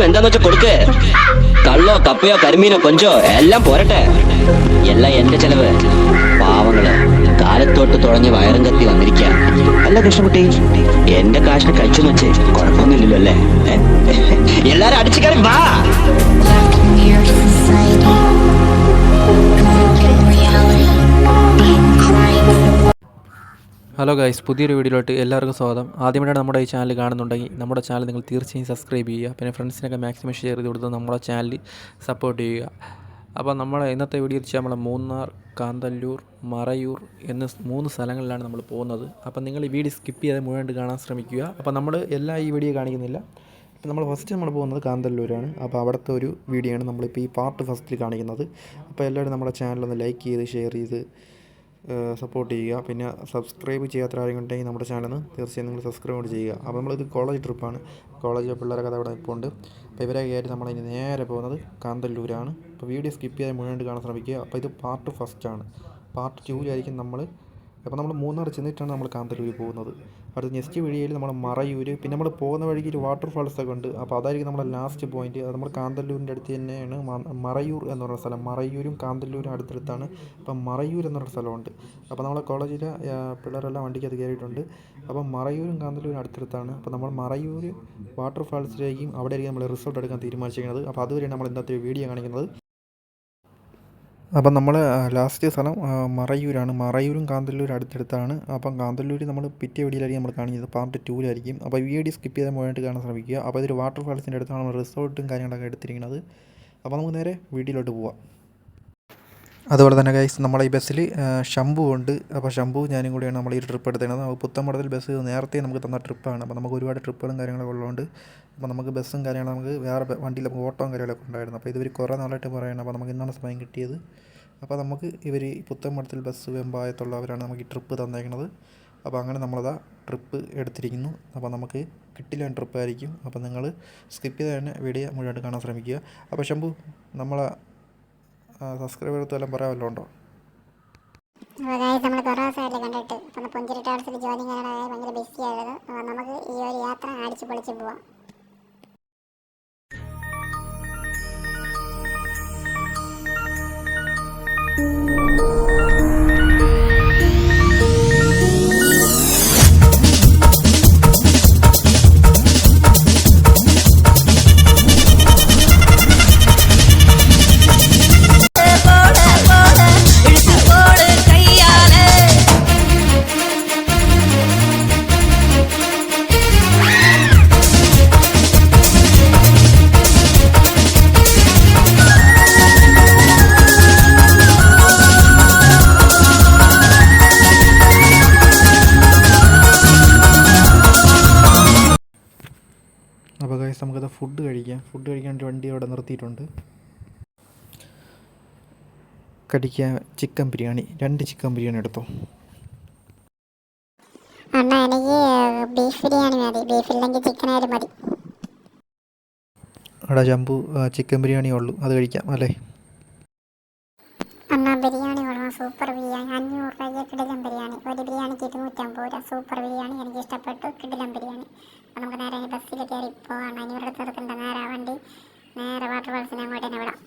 എല്ലാവർക്കും എന്താന്ന് വെച്ചാ കൊടുക്ക്. കള്ളോ കപ്പയോ കരിമീനോ കൊഞ്ചോ എല്ലാം പോരട്ടെ. എല്ലാം എന്റെ ചെലവ്. പാവങ്ങൾ കാലത്തോട്ട് തുടങ്ങി വയറും കത്തി വന്നിരിക്ക. അല്ല കൃഷ്ണകുട്ടി എന്റെ കാശിന് കഴിച്ചു വെച്ച് കുഴപ്പമൊന്നുമില്ലല്ലോ അല്ലേ? എല്ലാരും അടിച്ചു കയറി വാ. ഹലോ ഗൈസ് പുതിയൊരു വീഡിയോയിലോട്ട് എല്ലാവർക്കും സ്വാഗതം. ആദ്യമായിട്ടാണ് നമ്മുടെ ഈ ചാനൽ കാണുന്നുണ്ടെങ്കിൽ നമ്മുടെ ചാനൽ നിങ്ങൾ തീർച്ചയായും സബ്സ്ക്രൈബ് ചെയ്യുക. പിന്നെ ഫ്രണ്ട്സിനൊക്കെ മാക്സിമം ഷെയർ ചെയ്ത് കൊടുത്ത് നമ്മുടെ ചാനൽ സപ്പോർട്ട് ചെയ്യുക. അപ്പോൾ നമ്മൾ ഇന്നത്തെ വീഡിയോ വെച്ചാൽ നമ്മൾ മൂന്നാർ കാന്തല്ലൂർ മറയൂർ എന്ന മൂന്ന് സ്ഥലങ്ങളിലാണ് നമ്മൾ പോകുന്നത്. അപ്പോൾ നിങ്ങൾ ഈ വീഡിയോ സ്കിപ്പ് ചെയ്യാതെ മുഴുവൻ കാണാൻ ശ്രമിക്കുക. അപ്പോൾ നമ്മൾ എല്ലാ ഈ വീഡിയോ കാണിക്കുന്നില്ല. ഇപ്പോൾ നമ്മൾ ഫസ്റ്റ് നമ്മൾ പോകുന്നത് കാന്തല്ലൂരാണ്. അപ്പോൾ അവിടുത്തെ ഒരു വീഡിയോ ആണ് നമ്മളിപ്പോൾ ഈ പാർട്ട് ഫസ്റ്റിൽ കാണിക്കുന്നത്. അപ്പോൾ എല്ലാവരും നമ്മുടെ ചാനലൊന്ന് ലൈക്ക് ചെയ്ത് ഷെയർ ചെയ്ത് സപ്പോർട്ട് ചെയ്യുക. പിന്നെ സബ്സ്ക്രൈബ് ചെയ്യാത്ത ആരെങ്കിലും നമ്മുടെ ചാനൽ തീർച്ചയായും നിങ്ങൾ സബ്സ്ക്രൈബ് കൂടി ചെയ്യുക. അപ്പോൾ നമ്മളിത് കോളേജ് ട്രിപ്പാണ് കോളേജ് പിള്ളേരെ കഥ അവിടെ ഉണ്ട് അപ്പോൾ ഇവരെ കയറി നമ്മൾ ഇനി നേരെ പോകുന്നത് കാന്തല്ലൂരാണ്. അപ്പോൾ വീഡിയോ സ്കിപ്പ് ചെയ്യാൻ മുഴുവൻ കാണാൻ ശ്രമിക്കുക. അപ്പോൾ ഇത് പാർട്ട് ഫസ്റ്റ് ആണ്. പാർട്ട് ടൂവിലായിരിക്കും നമ്മൾ അപ്പോൾ നമ്മൾ മൂന്നാർ ചെന്നിട്ടാണ് നമ്മൾ കാന്തല്ലൂർ പോകുന്നത്. അടുത്ത നെക്സ്റ്റ് വഴിയിൽ നമ്മൾ മറയൂർ പിന്നെ നമ്മൾ പോകുന്ന വഴിക്ക് ഒരു വാട്ടർ ഫാൾസൊക്കെ ഉണ്ട്. അപ്പോൾ അതായിരിക്കും നമ്മുടെ ലാസ്റ്റ് പോയിന്റ് അത് നമ്മൾ കാന്തല്ലൂരിന്റെ അടുത്ത് തന്നെയാണ് മറയൂർ എന്ന് പറയുന്ന സ്ഥലം. മറയൂരും കാന്തല്ലൂരും അടുത്തടുത്താണ്. അപ്പം മറയൂർ എന്ന് പറയുന്ന സ്ഥലമുണ്ട്. അപ്പോൾ നമ്മളെ കോളേജിലെ പിള്ളേരെല്ലാം വണ്ടിക്ക് അത് കയറിയിട്ടുണ്ട്. അപ്പം മറയൂരും കാന്തല്ലൂരും അടുത്തടുത്താണ്. അപ്പോൾ നമ്മൾ മറയൂർ വാട്ടർ ഫാൾസിലേക്കും അവിടെ ആയിരിക്കും നമ്മൾ റിസോർട്ട് എടുക്കാൻ തീരുമാനിച്ചിരിക്കുന്നത്. അപ്പോൾ അതുവരെയാണ് നമ്മൾ ഇന്നത്തെ വീഡിയോ കാണിക്കുന്നത്. അപ്പം നമ്മൾ ലാസ്റ്റ് സ്ഥലം മറയൂരാണ്. മറയൂരും കാന്തല്ലൂരും അടുത്തടുത്താണ്. അപ്പം കാന്തല്ലൂർ നമ്മൾ പിറ്റേ വീഡിയോയിലായിരിക്കും നമ്മൾ കാണിക്കുന്നത് പാർട്ട് ടൂവിലായിരിക്കും അപ്പോൾ ഈ വീഡിയോ സ്കിപ്പ് ചെയ്താൽ മുഴുവനായിട്ട് കാണാൻ ശ്രമിക്കുക. അപ്പോൾ ഇതൊരു വാട്ടർ ഫാൾസിന്റെ അടുത്താണ് നമ്മൾ റിസോർട്ടും കാര്യങ്ങളൊക്കെ എടുത്തിരിക്കുന്നത്. അപ്പോൾ നമുക്ക് നേരെ വീഡിയോയിലോട്ട് പോവാം. അതുപോലെ തന്നെ ഗൈസ് നമ്മളെ ഈ ബസ്സിൽ ശംഭു ഉണ്ട്. അപ്പോൾ ശംഭു ഞാനും കൂടിയാണ് നമ്മൾ ഈ ട്രിപ്പ് എടുത്തിരുന്നത്. അപ്പോൾ പുത്തമ്പടത്തിൽ ബസ് നേരത്തെ നമുക്ക് തന്ന ട്രിപ്പാണ് അപ്പോൾ നമുക്ക് ഒരുപാട് ട്രിപ്പുകളും കാര്യങ്ങളൊക്കെ ഉള്ളതുകൊണ്ട് അപ്പോൾ നമുക്ക് ബസ്സും കാര്യങ്ങളും നമുക്ക് വേറെ വണ്ടിയിൽ നമുക്ക് ഓട്ടവും കാര്യങ്ങളൊക്കെ ഉണ്ടായിരുന്നു. അപ്പോൾ ഇതുവരെ കുറേ നാളായിട്ട് പറയണം. അപ്പോൾ നമുക്ക് ഇന്നാണ് സമയം കിട്ടിയത്. അപ്പോൾ നമുക്ക് ഇവർ പുത്തമ്പടത്തിൽ ബസ് വെമ്പായത്തുള്ളവരാണ് നമുക്ക് ഈ ട്രിപ്പ് തന്നേക്കുന്നത് അപ്പോൾ അങ്ങനെ നമ്മളതാ ട്രിപ്പ് എടുത്തിരിക്കുന്നു. അപ്പോൾ നമുക്ക് കിട്ടില്ല ട്രിപ്പായിരിക്കും അപ്പോൾ നിങ്ങൾ സ്കിപ്പ് ചെയ്ത് തന്നെ വീഡിയോ മുഴുവൻ കാണാൻ ശ്രമിക്കുക. അപ്പോൾ ശംഭു നമ്മളെ സബ്സ്ക്രൈബർക്ക് വല്ലതും പറയാമല്ലോ ഉണ്ടോ അപ്പോൾ ഗായ്സ് നമ്മൾ കുറേ ദിവസമായില്ലേ കണ്ടിട്ട്. ഇപ്പം പുഞ്ചിരി ടവർസിൽ ജോലി ഭയങ്കര ബിസി ആയത് അപ്പോൾ നമുക്ക് ഈ ഒരു യാത്ര അടിച്ച് പൊളിച്ച് പോവാം. ഫുഡ് കഴിക്കാം കഴിക്കാൻ വേണ്ടി വണ്ടി അവിടെ നിർത്തിയിട്ടുണ്ട്. കടിക്കാൻ ചിക്കൻ ബിരിയാണി രണ്ട് ചിക്കൻ ബിരിയാണി എടുത്തോ? അണ്ണാ എനിക്ക് ബീഫ് ബിരിയാണി മതി. ബീഫ് ഇല്ലെങ്കിൽ ചിക്കൻ ആയാലും മതി. ചിക്കൻ ബിരിയാണി ഉള്ളൂ. അത് കഴിക്കാം അല്ലേ? അണ്ണാ ബിരിയാണി കൊള്ളാം. സൂപ്പർ ഇരുന്നൂറ്റമ്പത് സൂപ്പർ ബിരിയാണി എനിക്ക് ഇഷ്ടപ്പെട്ടു കിടിലം ബിരിയാണി. അപ്പോൾ നമുക്ക് നേരെ ബസ്സിൽ കയറി പോവാണ്. ഇനി ഇവിടെ തീർക്കേണ്ട നേരെ വണ്ടി. നേരെ വാട്ടർ ഫാൾസിന് അങ്ങോട്ട് തന്നെ വിടാം.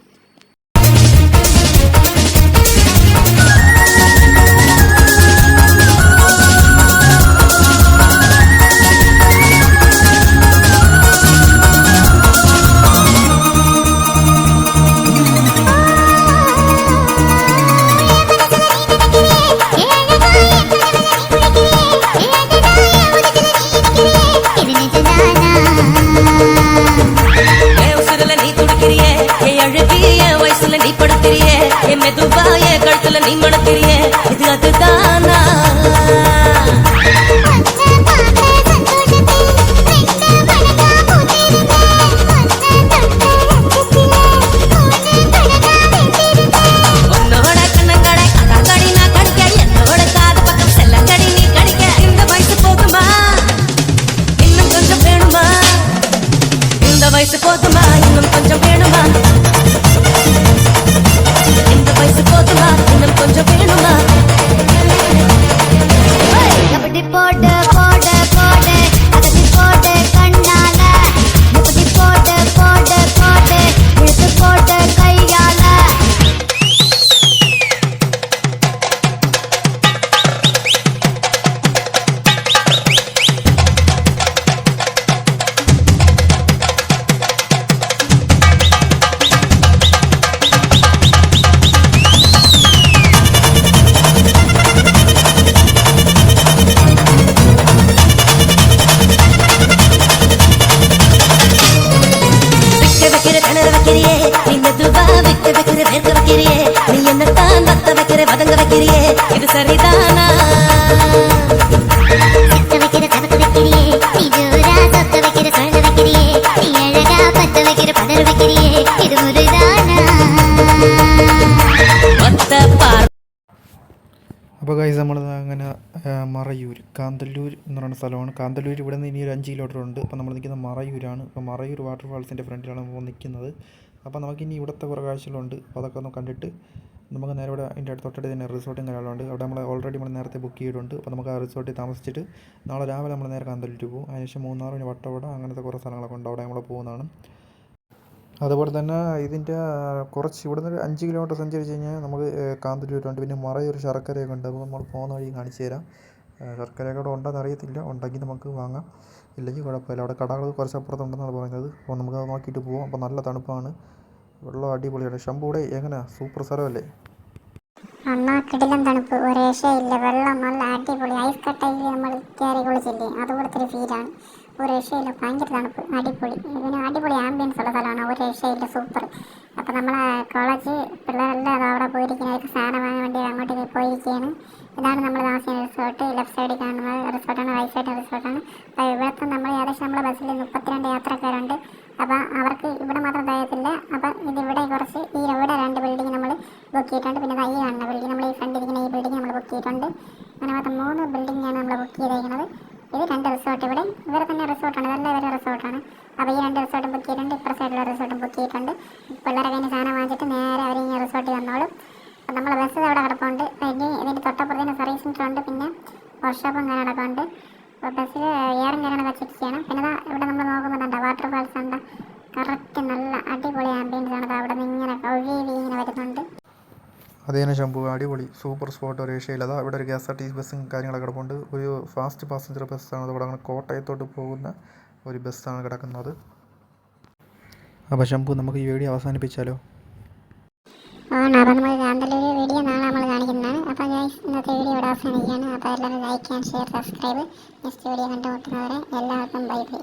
மெதுவாய கழுத்துல நீ மணக்கிறிய. இது அதுதானா? வயசு போதுமா? இன்னும் கொஞ்சம் வேணுமா? வயசு போதுமா? இன்னும் கொஞ்சம் வேணுமா? போட்ட வைக்கிற கணர் வைக்கிறியே. நீங்க துபா விட்டு வைக்கிற பேர்க்க வைக்கிறியே. நீ என்னத்தான் பத்த வைக்கிற பதங்க வைக்கிறியே. இது சரிதானா? வைக்கிற பதர் வைக்கிறியே. இது முறைதான் അപ്പോൾ ഗൈസ് നമ്മൾ അങ്ങനെ മറയൂർ കാന്തല്ലൂർ എന്ന് പറയുന്ന സ്ഥലമാണ്. കാന്തല്ലൂർ ഇവിടെ നിന്ന് ഇനി ഒരു അഞ്ച് കിലോമീറ്റർ ഉണ്ട്. അപ്പോൾ നമ്മൾ നിൽക്കുന്നത് മറയൂരാണ്. അപ്പോൾ മറയൂർ വാട്ടർഫാൾസിന്റെ ഫ്രണ്ടിലാണ് നമ്മൾ നിൽക്കുന്നത്. അപ്പോൾ നമുക്കിനി ഇവിടുത്തെ കുറേ കാഴ്ചകളുണ്ട്. അപ്പോൾ അതൊക്കെ ഒന്ന് കണ്ടിട്ട് നമുക്ക് നേരെ ഇവിടെ അതിന്റെ തൊട്ടടുത്ത് തന്നെ റിസോർട്ടും കാര്യങ്ങളുണ്ട് അവിടെ നമ്മൾ ഓൾറെഡി നമ്മൾ നേരത്തെ ബുക്ക് ചെയ്തിട്ടുണ്ട്. അപ്പോൾ നമുക്ക് ആ റിസോർട്ടിൽ താമസിച്ചിട്ട് നാളെ രാവിലെ നമ്മൾ നേരെ കാന്തല്ലൂർ പോകും. അതിനുശേഷം മൂന്നാറിന് വട്ടവട അങ്ങനത്തെ കുറേ സ്ഥലങ്ങളൊക്കെ ഉണ്ട്. അവിടെ നമ്മൾ പോകുന്നതാണ്. അതുപോലെ തന്നെ ഇതിന്റെ കുറച്ച് ഇവിടുന്ന് ഒരു അഞ്ച് കിലോമീറ്റർ സഞ്ചരിച്ച് കഴിഞ്ഞാൽ നമുക്ക് കാന്തല്ലൂരുണ്ട് പിന്നെ മറയൊരു ശർക്കരയൊക്കെ ഉണ്ട്. അപ്പോൾ നമ്മൾ പോകുന്ന വഴി കാണിച്ചു തരാം. ശർക്കരയൊക്കെ അവിടെ ഉണ്ടോ അറിയത്തില്ല. ഉണ്ടെങ്കിൽ നമുക്ക് വാങ്ങാം. ഇല്ലെങ്കിൽ കുഴപ്പമില്ല. അവിടെ കടകൾ കുറച്ച് അപ്പുറത്തുണ്ടെന്നാണ് പറയുന്നത്. അപ്പോൾ നമുക്ക് അത് നോക്കിയിട്ട് പോകാം അപ്പോൾ നല്ല തണുപ്പാണ്. വെള്ളം അടിപൊളിയാണ്. ശമ്പൂടെ എങ്ങനെ? സൂപ്പർ സ്ഥലമല്ലേ? കിടിലം തണുപ്പ്. ഒരു രക്ഷയില്ല വെള്ളം നല്ല അടിപൊളി. ഐസ് കട്ടയിൽ നമ്മൾ കയറി കുളിച്ചില്ലേ അതുപോലത്തെ ഒരു ഫീലാണ് ഒരു രക്ഷയില്ല ഭയങ്കര തണുപ്പ് അടിപൊളി. ഇതിന് അടിപൊളി ആംബിയൻസ് ഉള്ള സ്ഥലമാണ് ഒരു രക്ഷയില്ല സൂപ്പർ അപ്പോൾ നമ്മൾ കോളേജ് പിള്ളേരെല്ലാം അവിടെ പോയിരിക്കുന്നവർക്ക് സാധനം വാങ്ങാൻ വേണ്ടി അങ്ങോട്ടേക്ക് പോയിരിക്കുകയാണ്. ഇതാണ് നമ്മൾ താമസിക്കുന്ന റിസോർട്ട് ലെഫ്റ്റ് സൈഡിൽ കാണുന്നത് റിസോർട്ടാണ് റൈറ്റ് സൈഡ് റിസോർട്ടാണ് അപ്പോൾ ഇവിടുത്തെ നമ്മൾ ഏകദേശം നമ്മൾ ബസ്സിൽ മുപ്പത്തിരണ്ട് യാത്രക്കാരുണ്ട്. അപ്പോൾ അവർക്ക് ഇവിടെ മാത്രം തയ്യത്തില്ല അപ്പോൾ ഇതിവിടെ കുറച്ച് ഈ ഇവിടെ രണ്ട് ബിൽഡിംഗ് നമ്മൾ ബുക്ക് ചെയ്തിട്ടുണ്ട്. പിന്നെ ഈ കാണുന്ന ബിൽഡിംഗ് നമ്മൾ ഈ ഫ്രണ്ട് ഇരിക്കുന്ന ഈ ബിൽഡിംഗ് നമ്മൾ ബുക്ക് ചെയ്തിട്ടുണ്ട്. അങ്ങനെ മൊത്തം മൂന്ന് ബിൽഡിംഗാണ് നമ്മൾ ബുക്ക് ചെയ്തേക്കുന്നത് ഇത് രണ്ട് റിസോർട്ട് ഇവിടെ. ഇവർ തന്നെ റിസോർട്ടാണ് ഇതെല്ലാം ഇവരുടെ റിസോർട്ടാണ് അപ്പോൾ ഈ രണ്ട് റിസോർട്ടും ബുക്ക് ചെയ്തിട്ടുണ്ട്. ഇപ്പുറ സൈഡിലുള്ള റിസോർട്ടും ബുക്ക് ചെയ്തിട്ടുണ്ട്. പിള്ളേരെ കഴിഞ്ഞ് സാധനം വാങ്ങിച്ചിട്ട് നേരെ അവർ ഈ റിസോർട്ടിൽ വന്നോളും. അപ്പോൾ നമ്മൾ ബസ് അവിടെ കിടപ്പുണ്ട്. ഇനി ഇതിന്റെ തൊട്ടപ്പുറത്തിന് സർവീസ് സെന്റർ ഉണ്ട്. പിന്നെ വർക്ക്ഷോപ്പും കാര്യങ്ങളൊക്കെ ഉണ്ട്. അപ്പോൾ ബസ്സിൽ എയറും കാര്യങ്ങളൊക്കെ ചെക്ക് ചെയ്യണം. പിന്നെ ഇവിടെ നമ്മൾ നോക്കുന്നുണ്ട് വാട്ടർ ഫാൾസ് ഉണ്ട് കറക്റ്റ് നല്ല അടിപൊളി ആംബിയൻസ് ആണ് അവിടെ നിന്ന് ഇങ്ങനെ ഒഴുകി ഇങ്ങനെ വരുന്നുണ്ട്. അത് തന്നെ ശംഭു അടിപൊളി സൂപ്പർ സ്പോട്ട് ഒരു രക്ഷയില്ല അതാ ഇവിടെ ഒരു K S R T C ബസ്സും കാര്യങ്ങളൊക്കെ കിടപ്പുണ്ട്. ഒരു ഫാസ്റ്റ് പാസഞ്ചർ ബസ്സാണ് ഇവിടെ അങ്ങനെ കോട്ടയത്തോട്ട് പോകുന്ന ഒരു ബസ്സാണ് കിടക്കുന്നത്. അപ്പോൾ ശംഭു നമുക്ക് ഈ വീഡിയോ അവസാനിപ്പിച്ചാലോ? ആണ് അപ്പോൾ കാന്തല്ലൂർ വീഡിയോ നാളെ നമ്മൾ കാണിക്കുന്നതാണ്. അപ്പോൾ ഞാൻ ഇന്നത്തെ വീഡിയോ ഇവിടെ അവസാനിക്കുകയാണ്. അപ്പോൾ എല്ലാവരും like and share subscribe next video കണ്ടുമുട്ടുന്നവരെ എല്ലാവർക്കും ബൈ ബൈ